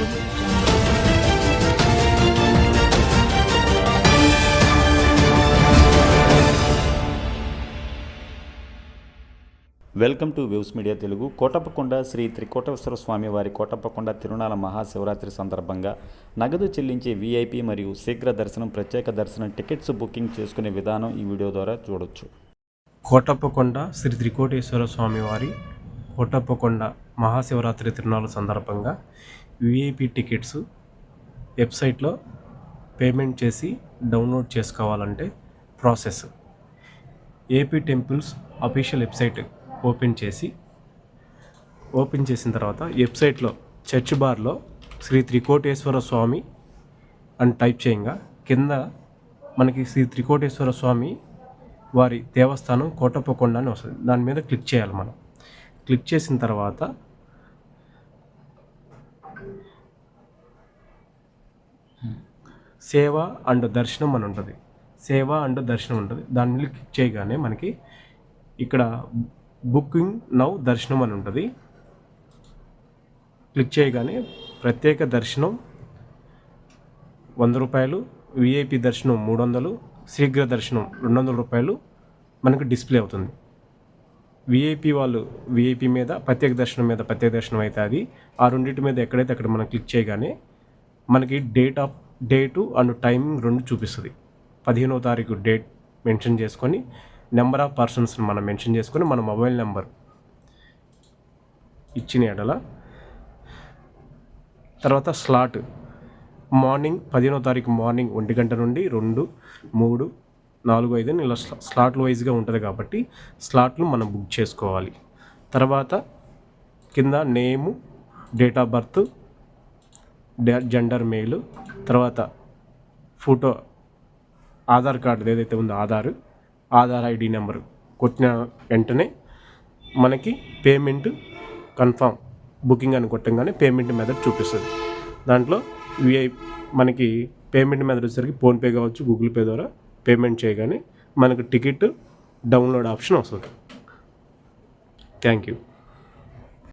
Welcome to views media Telugu. Kotappakonda Shri Trikoteswara Swami వారి కోటప్పకొండ తిరునాళ మహాశివరాత్రి సందర్భంగా నగదు చెల్లించే వీఐపీ మరియు శీఘ్ర దర్శనం ప్రత్యేక దర్శనం టికెట్స్ బుకింగ్ చేసుకునే విధానం ఈ వీడియో ద్వారా చూడొచ్చు. కోటప్పకొండ శ్రీ త్రికోటేశ్వర స్వామి వారి కోటప్పకొండ మహాశివరాత్రి తిరుణాల సందర్భంగా విఐపి టికెట్స్ వెబ్సైట్లో పేమెంట్ చేసి డౌన్లోడ్ చేసుకోవాలంటే process. AP temples official website open చేసి ఓపెన్ చేసిన తర్వాత వెబ్సైట్లో చర్చ్ బార్లో శ్రీ త్రికోటేశ్వర స్వామి అని టైప్ చేయంగా. కింద మనకి శ్రీ త్రికోటేశ్వర స్వామి వారి దేవస్థానం కోటప్పకొండ అని వస్తుంది. దాని మీద క్లిక్ చేయాలి మనం. క్లిక్ చేసిన తర్వాత సేవ అండ్ దర్శనం అని ఉంటుంది. సేవ అండ్ దర్శనం ఉంటుంది. దాని మీద క్లిక్ చేయగానే మనకి ఇక్కడ బుకింగ్ నౌ దర్శనం అని ఉంటుంది. క్లిక్ చేయగానే ప్రత్యేక దర్శనం వంద రూపాయలు విఐపి దర్శనం మూడు వందలు శీఘ్ర దర్శనం రెండు వందల రూపాయలు మనకు డిస్ప్లే అవుతుంది. విఐపి వాళ్ళు విఐపి మీద ప్రత్యేక దర్శనం మీద ప్రత్యేక దర్శనం అయితే అది. ఆ రెండింటి మీద ఎక్కడైతే అక్కడ మనం క్లిక్ చేయగానే మనకి date of date and timing రెండు చూపిస్తుంది. పదిహేనవ తారీఖు డేట్ మెన్షన్ చేసుకొని నెంబర్ ఆఫ్ పర్సన్స్ని మనం మెన్షన్ చేసుకొని మన మొబైల్ నెంబర్ ఇచ్చిన ఎడల. తర్వాత స్లాట్ మార్నింగ్ పదిహేనో తారీఖు మార్నింగ్ ఒంటి గంట నుండి రెండు మూడు నాలుగు ఐదు ఇలా స్లా- స్లాట్లు వైజ్గా ఉంటుంది కాబట్టి స్లాట్లు మనం బుక్ చేసుకోవాలి. తర్వాత కింద name date of birth gender male తర్వాత ఫోటో ఆధార్ కార్డు ఏదైతే ఉందో ఆధార్ ఆధార్ ఐడి నెంబర్ కొట్టిన వెంటనే మనకి పేమెంట్ కన్ఫామ్ బుకింగ్ అని కొట్టంగానే పేమెంట్ మెథడ్ చూపిస్తుంది. దాంట్లో విఐ మనకి పేమెంట్ మెథడ్ వచ్చేసరికి ఫోన్పే కావచ్చు గూగుల్ పే ద్వారా పేమెంట్ చేయగానే మనకు టికెట్ డౌన్లోడ్ ఆప్షన్ వస్తుంది. Thank you